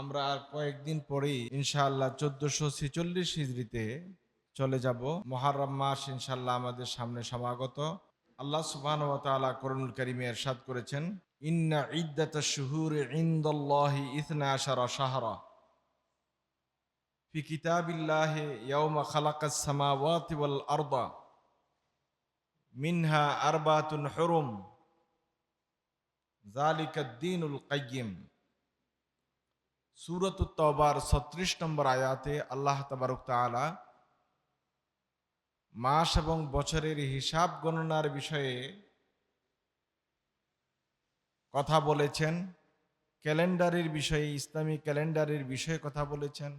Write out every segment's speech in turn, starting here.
আমরা আর কয়েকদিন পরেই ইনশাআল্লাহ চোদ্দশো ছেচল্লিশ হিজড়িতে চলে যাব। মহারম মাস ইনশাআল্লাহ আমাদের সামনে সমাগত। আল্লাহ সুবহান ওয়া তাআলা করুণুল কারিমে করেছেন, ইন্না ইদ্দাতা শুহুর ইনদাল্লাহি ইসনা আশারা শাহরা। ফি কিতাবিল্লাহি ইয়াউমা খালাকাস সামাওয়াতি ওয়াল আরদা। মিনহা আরবাতুন হুরুম। জালিকাদ দীনুল কাইয়্যিম। সুরত তবার ছত্রিশ নম্বর আয়াতে আল্লাহ তাবারক তাআলা মাস এবং বছরের হিসাব গণনার বিষয়ে কথা বলেছেন। ক্যালেন্ডারের বিষয়ে, ইসলামী ক্যালেন্ডারের বিষয়ে কথা বলেছেন।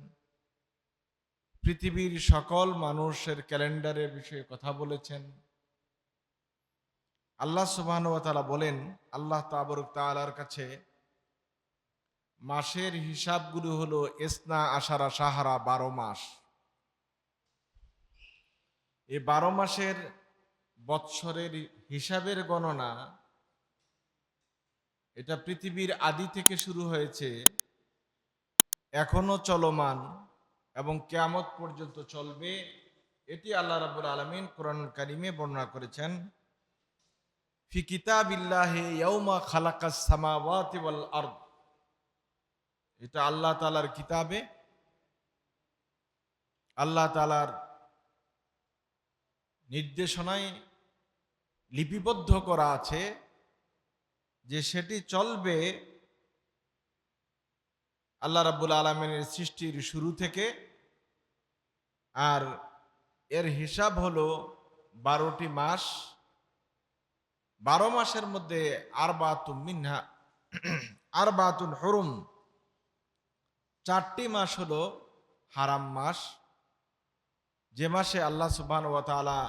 পৃথিবীর সকল মানুষের ক্যালেন্ডারের বিষয়ে কথা বলেছেন। আল্লাহ সুবহান ওয়া বলেন, আল্লাহ তাবারক তাআলার কাছে মাসের হিসাবগুলো হলো এসনা আশারা সাহারা বারো মাস। এই বারো মাসের বৎসরের হিসাবের গণনা এটা পৃথিবীর আদি থেকে শুরু হয়েছে, এখনও চলমান এবং কেয়ামত পর্যন্ত চলবে। এটি আল্লাহ রাবুল আলমিন কোরআন কারিমে বর্ণনা করেছেন, ফি কিতাবিল্লাহে ইয়াউমা খালাকাস সামাওয়াতি এটা আল্লাহ তালার কিতাবে, আল্লাহ তালার নির্দেশনায় লিপিবদ্ধ করা আছে যে সেটি চলবে আল্লাহ রাব্বুল আলমিনের সৃষ্টির শুরু থেকে। আর এর হিসাব হলো বারোটি মাস, বারো মাসের মধ্যে আর বাতুন মিনহা আর বাতুন হরুম। চারটি মাস হলো হারাম মাস। যে মাসে আল্লাহ সুবান ওয়া তাআলা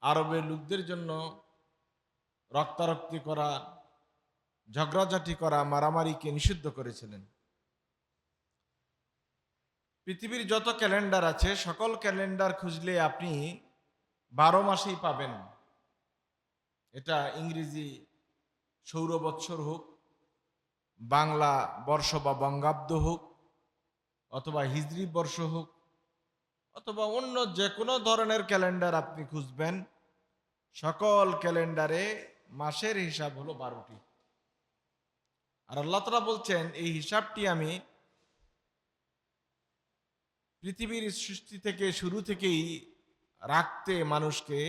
আরবের লোকদের জন্য রক্তারক্তি করা, ঝগড়াঝাটি করা, মারামারিকে নিষিদ্ধ করেছিলেন। পৃথিবীর যত ক্যালেন্ডার আছে, সকল ক্যালেন্ডার খুঁজলে আপনি বারো মাসেই পাবেন। এটা ইংরেজি সৌর বৎসর হোক বাংলা বর্ষ বা বঙ্গাব্দ হোক, অথবা হিজরি বর্ষ হোক, অথবা অন্য যে কোনো ধরনের ক্যালেন্ডার আপনি খুঁজবেন, সকল ক্যালেন্ডারে মাসের হিসাব হলো বারোটি। আর আল্লাহ তালা বলছেন, এই হিসাবটি আমি পৃথিবীর সৃষ্টি থেকে শুরু থেকেই রাখতে মানুষকে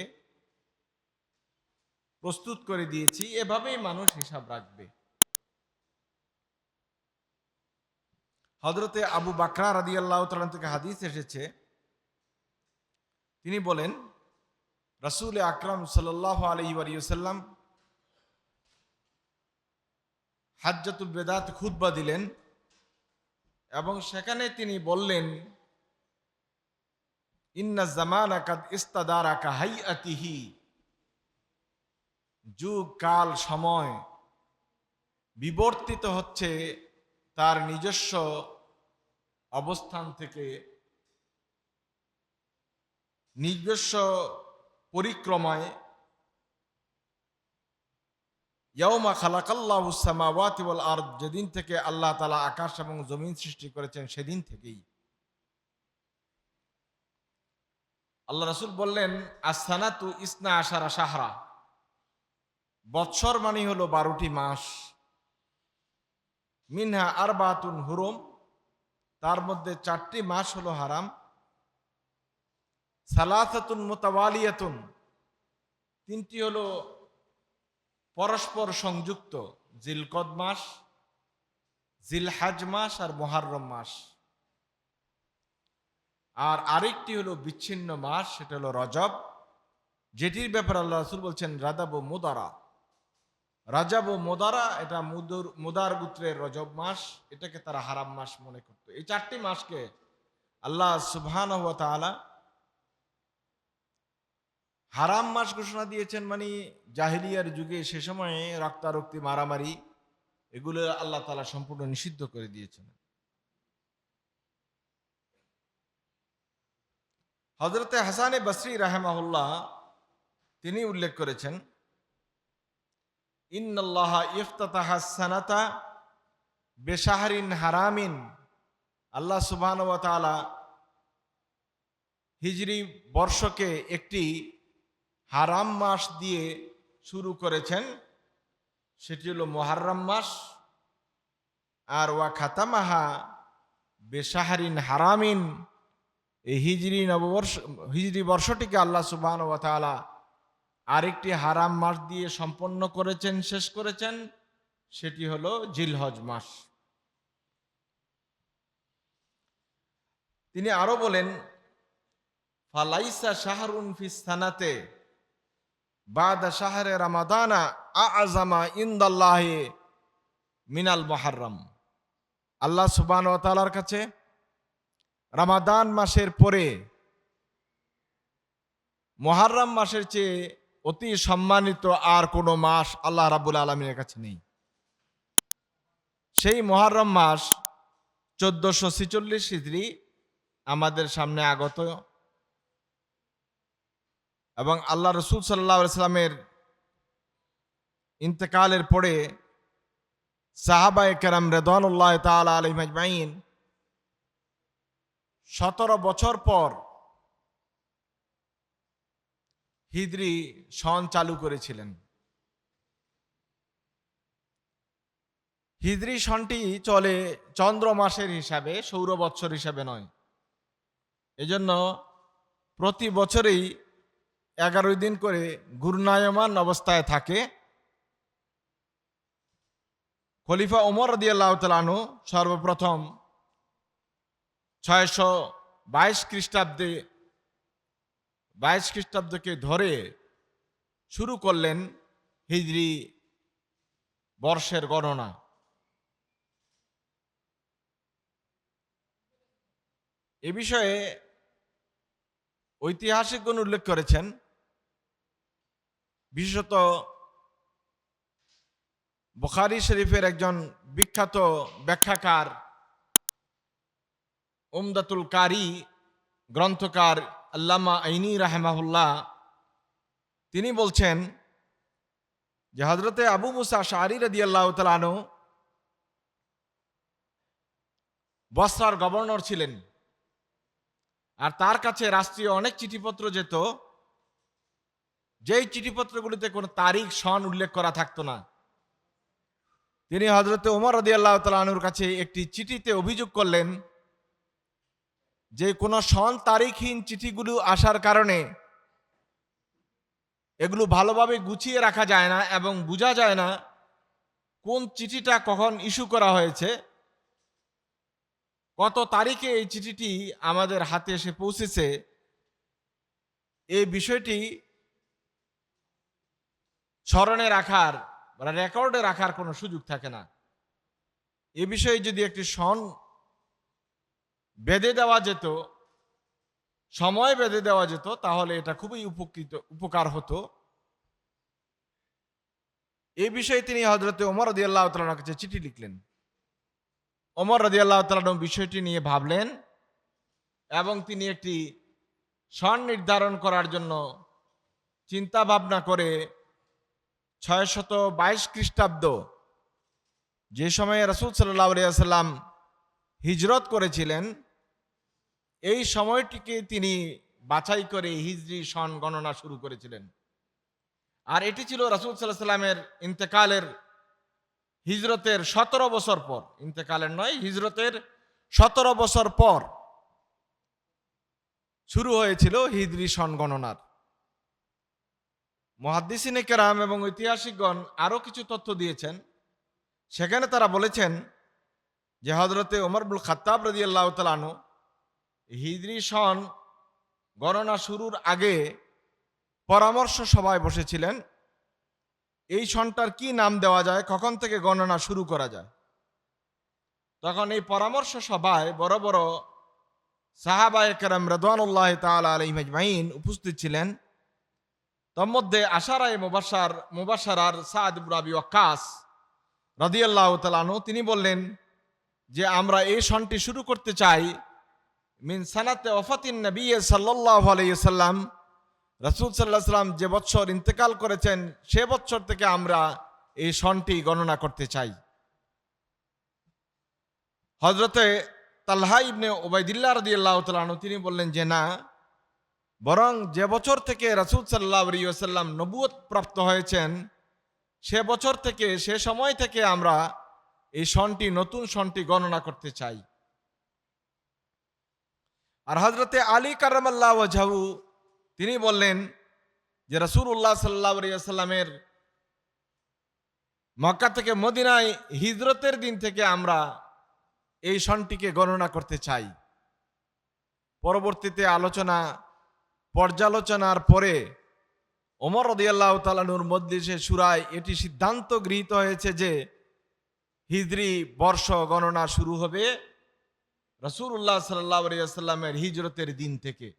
প্রস্তুত করে দিয়েছি, এভাবেই মানুষ হিসাব রাখবে। হজরতে আবু বাকরা রাদি আল্লাহ থেকে হাদিস এসেছে। তিনি বলেন, রসুল আকরাম সাল্লাহ আলহিসাল্লাম হাজ্জাতুল বেদাত খুদ্া দিলেন এবং সেখানে তিনি বললেন, ইন্না জামান আকাদ ইস্তাদার আকা হাই আতিহি যুগ কাল সময় বিবর্তিত হচ্ছে তার নিজস্ব অবস্থান থেকে নিজস্ব পরিক্রমায় ইয়াউমা খালাকাল্লাহু সামাওয়াতি ওয়াল আরদ, যেদিন থেকে আল্লাহ তাআলা আকাশ এবং জমিন সৃষ্টি করেছেন সেদিন থেকেই। আল্লাহ রাসূল বললেন আসানাতু ইসনা আশারা সাহরা বৎসর মানে হলো বারোটি মাস। মিনহা আরবাতুন হুরুম। তার মধ্যে চারটি মাস হলো হারাম। সালাসাতুন মোতাবালিয়াতুন তিনটি হলো পরস্পর সংযুক্ত, জিলকদ মাস, জিলহাজ মাস আর মোহারম মাস। আর আরেকটি হলো বিচ্ছিন্ন মাস, সেটা হলো রজব, যেটির ব্যাপারে আল্লাহ রাসুল বলছেন, রাদাব মুদারা রাজাব ও মোদারা, এটা মুদুর, মুদার গুত্রের রজব মাস, এটাকে তারা হারাম মাস মনে করত। এই চারটি মাসকে আল্লাহ সুবহান হারাম মাস ঘোষণা দিয়েছেন মানে জাহিলিয়ার যুগে সে সময়ে রক্তারক্তি, মারামারি, এগুলো আল্লাহ তালা সম্পূর্ণ নিষিদ্ধ করে দিয়েছেন। হজরতে হাসানে বসরি রাহেমাহুল্লাহ তিনি উল্লেখ করেছেন ইন্নাল্লাহ ইফতাতাহা সানাতা বেসাহারিন হারামিন। আল্লাহ সুবহান ওয়া হিজরি বর্ষকে একটি হারাম মাস দিয়ে শুরু করেছেন। সেটি হলো মোহারম মাস। আর ওয়া খাতামাহা বেসাহারিন হারামিন। এই হিজরি নববর্ষ, হিজরি বর্ষটিকে আল্লাহ সুবহান ওয়া তাআলা আরেকটি হারাম মাস দিয়ে সম্পন্ন করেছেন, শেষ করেছেন, সেটি হলো জিলহজ মাস। তিনি আরও বলেন, ফালাইসা শাহরুন ফিস্তানাতে বাদা শাহরে রামাদানা আজামা ইন্দাল্লাহে মিনাল মহারম আল্লাহ সুবান ও তালার কাছে রামাদান মাসের পরে মহারম মাসের চেয়ে অতি সম্মানিত আর কোনো মাস আল্লাহ রাবুল আলমীর কাছে নেই। সেই মহারম মাস চোদ্দশো ছিচল্লিশ হিজড়ি আমাদের সামনে আগত এবং আল্লাহ রসুল সাল্লাহ সাল্লামের ইন্তেকালের পরে সাহাবায় কেরাম রেদানুল্লাহ তালা আলী মাজমাইন সতেরো বছর পর হিদ্রি সন চালু করেছিলেন। হিদ্রি সনটি চলে চন্দ্র মাসের হিসাবে, সৌর বৎসর হিসাবে নয়। এজন্য প্রতি বছরেই এগারোই দিন করে ঘূর্ণায়মান অবস্থায় থাকে। খলিফা ওমর রদিয়াল্লাহ তালানু সর্বপ্রথম ছয়শো বাইশ খ্রিস্টাব্দে বাইশ খ্রিস্টাব্দকে ধরে শুরু করলেন হিজরি বর্ষের গণনা। এ বিষয়ে ঐতিহাসিকগণ উল্লেখ করেছেন। বিশেষত বুখারি শরীফের একজন বিখ্যাত ব্যাখ্যাকার উমদাতুল কারি, গ্রন্থকার আল্লামা আইনি রাহেমাহুল্লাহ, তিনি বলছেন যে হজরতে আবু মুসা শাহরি রদি আল্লাহ তালানো বস্রার গভর্নর ছিলেন। আর তার কাছে রাষ্ট্রীয় অনেক চিঠিপত্র যেত, যেই চিঠিপত্রগুলিতে কোনো তারিখ, সন উল্লেখ করা থাকতো না। তিনি হজরত উমর রদি আল্লাহ তালুর কাছে একটি চিঠিতে অভিযোগ করলেন যে কোনো সন তারিখহীন চিঠিগুলো আসার কারণে এগুলো ভালোভাবে গুছিয়ে রাখা যায় না এবং বোঝা যায় না কোন চিঠিটা কখন ইস্যু করা হয়েছে, কত তারিখে এই চিঠিটি আমাদের হাতে এসে পৌঁছেছে, এই বিষয়টি স্মরণে রাখার মানে রেকর্ডে রাখার কোনো সুযোগ থাকে না। এ বিষয়ে যদি একটি সন বেঁধে দেওয়া যেত, সময় বেঁধে দেওয়া যেত, তাহলে এটা খুবই উপকৃত, উপকার হতো। এই বিষয়ে তিনি হজরতে ওমর রদি আল্লাহ তালার কাছে চিঠি লিখলেন। ওমর রদি আল্লাহ তালাম বিষয়টি নিয়ে ভাবলেন এবং তিনি একটি সন নির্ধারণ করার জন্য চিন্তা ভাবনা করে ছয় শত বাইশ খ্রিস্টাব্দ, যে সময়ে রসুল সাল্লাহ আলিয়া সাল্লাম হিজরত করেছিলেন এই সময়টিকে তিনি বাছাই করে হিজরি সন গণনা শুরু করেছিলেন। আর এটি ছিল রাসুল সাল্লাহ সাল্লামের ইন্তেকালের হিজরতের সতেরো বছর পর। ইন্তেকালের নয়, হিজরতের সতেরো বছর পর শুরু হয়েছিল হিজরি সন গণনার। মহাদ্দিসিনে কেরাম এবং ঐতিহাসিকগণ আরও কিছু তথ্য দিয়েছেন। সেখানে তারা বলেছেন যে হজরতে ওমরবুল খাত্তাব রদি আল্লাহ হিজরি সন গণনা শুরুর আগে পরামর্শ সভায় বসেছিলেন, এই সনটার কি নাম দেওয়া যায়, কখন থেকে গণনা শুরু করা যায়? তখন এই পরামর্শ সভায় বড় বড় সাহাবায় কেরাম রেদানুল্লাহ তাল আলহিমাজমাইন উপস্থিত ছিলেন। তন্মধ্যে আশারায় মুবাসার মুবাসার সাদ রাবি ওয়াক্কাস রদিয়াল্লাহ তালানু তিনি বললেন যে, আমরা এই সনটি শুরু করতে চাই মিন সানাতে ওফাতিন নবী সাল্লাহ আলাইসাল্লাম রসুল সাল্লাহ সাল্লাম যে বছর ইন্তেকাল করেছেন, সে বছর থেকে আমরা এই সনটি গণনা করতে চাই। হজরতে তালহা ইবনে ওবায়দিল্লাহ রদিয়াল্লাহ তালু তিনি বললেন যে না, বরং যে বছর থেকে রাসুল সাল্লাহ আলিয়াল্লাম নবুয়ত প্রাপ্ত হয়েছেন, সে বছর থেকে, সে সময় থেকে আমরা এই সনটি, নতুন সনটি গণনা করতে চাই। আর হজরতে আলী কারামাল্লাহ ওয়াজাহু, তিনি বললেন যে রসুল্লাহ সাল্লাহ আলিয়াল্লামের মক্কা থেকে মদিনায় হিজরতের দিন থেকে আমরা এই সনটিকে গণনা করতে চাই। পরবর্তীতে আলোচনা, পর্যালোচনার পরে ওমর রদিয়াল্লাহ তালানুর মধ্যে সুরায় এটি সিদ্ধান্ত গৃহীত হয়েছে যে হিজরি বর্ষ গণনা শুরু হবে। রসুল্লাহ সাল্লাহ আলিয়াল্লামের হিজরতের দিন থেকে।